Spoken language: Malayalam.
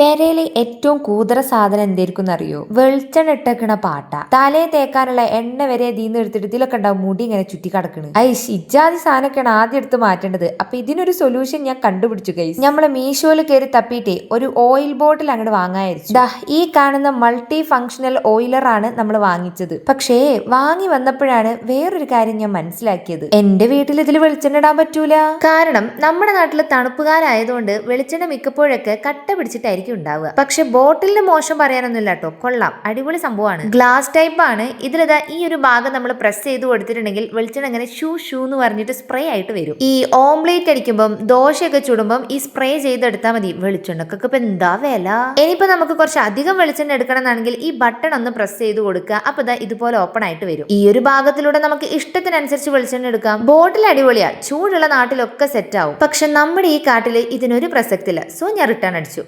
പെരയിലെ ഏറ്റവും കൂതറ സാധനം എന്തായിരിക്കും അറിയോ വെളിച്ചെണ്ണ ഇട്ടേക്കണ പാട്ട. തലയെ തേക്കാനുള്ള എണ്ണ വരെ ദീന്ന് എടുത്തിട്ട് ഇതിലൊക്കെ ഉണ്ടാവും മുടി ഇങ്ങനെ ചുറ്റി കിടക്കണ്. ഐ ഇജാതി സാധനമൊക്കെയാണ് ആദ്യം എടുത്ത് മാറ്റേണ്ടത്. അപ്പൊ ഇതിനൊരു സൊല്യൂഷൻ ഞാൻ കണ്ടുപിടിച്ചു കൈ നമ്മളെ മീഷോയിൽ കയറി തപ്പിയിട്ടേ ഒരു ഓയിൽ ബോട്ടിൽ അങ്ങോട്ട് വാങ്ങായിരിച്ചു. ദാ ഈ കാണുന്ന മൾട്ടി ഫങ്ഷണൽ ഓയിലർ ആണ് നമ്മൾ വാങ്ങിച്ചത്. പക്ഷേ വാങ്ങി വന്നപ്പോഴാണ് വേറൊരു കാര്യം ഞാൻ മനസ്സിലാക്കിയത്. എന്റെ വീട്ടിൽ ഇതിൽ വെളിച്ചെണ്ണ ഇടാൻ പറ്റൂല. കാരണം നമ്മുടെ നാട്ടിൽ തണുപ്പുകാരായതുകൊണ്ട് വെളിച്ചെണ്ണ മിക്കപ്പോഴൊക്കെ കട്ട പിടിച്ചിട്ടായിരിക്കും ഉണ്ടാവുക. പക്ഷെ ബോട്ടിലിന് മോശം പറയാനൊന്നുമില്ല കേട്ടോ. കൊള്ളാം. അടിപൊളി സംഭവമാണ്. ഗ്ലാസ് ടൈപ്പ് ആണ്. ഇതിലിതാ ഈ ഒരു ഭാഗം നമ്മൾ പ്രസ് ചെയ്ത് കൊടുത്തിട്ടുണ്ടെങ്കിൽ വെളിച്ചെണ്ണ ഇങ്ങനെ ഷൂ ഷൂ എന്ന് പറഞ്ഞിട്ട് സ്പ്രേ ആയിട്ട് വരും. ഈ ഓംലേറ്റ് അടിക്കുമ്പം ദോശയൊക്കെ ചുടുമ്പം ഈ സ്പ്രേ ചെയ്തെടുത്താൽ മതി. വെളിച്ചെണ്ണക്കൊക്കെ ഇപ്പൊ എന്താ വില? ഇനിയിപ്പോ നമുക്ക് കുറച്ച് അധികം വെളിച്ചെണ്ണ എടുക്കണം എന്നാണെങ്കിൽ ഈ ബട്ടൺ ഒന്ന് പ്രസ് ചെയ്ത് കൊടുക്കുക. അപ്പൊ ഇതാ ഇതുപോലെ ഓപ്പൺ ആയിട്ട് വരും. ഈ ഒരു ഭാഗത്തിലൂടെ നമുക്ക് ഇഷ്ടത്തിനനുസരിച്ച് വെളിച്ചെണ്ണ എടുക്കാം. ബോട്ടിൽ അടിപൊളിയാ. ചൂടുള്ള നാട്ടിലൊക്കെ സെറ്റ് ആവും. പക്ഷെ നമ്മുടെ ഈ കാട്ടിൽ ഇതിനൊരു പ്രസക്തില്ല സോ ഞാൻ റിട്ടേൺ അടിച്ചു.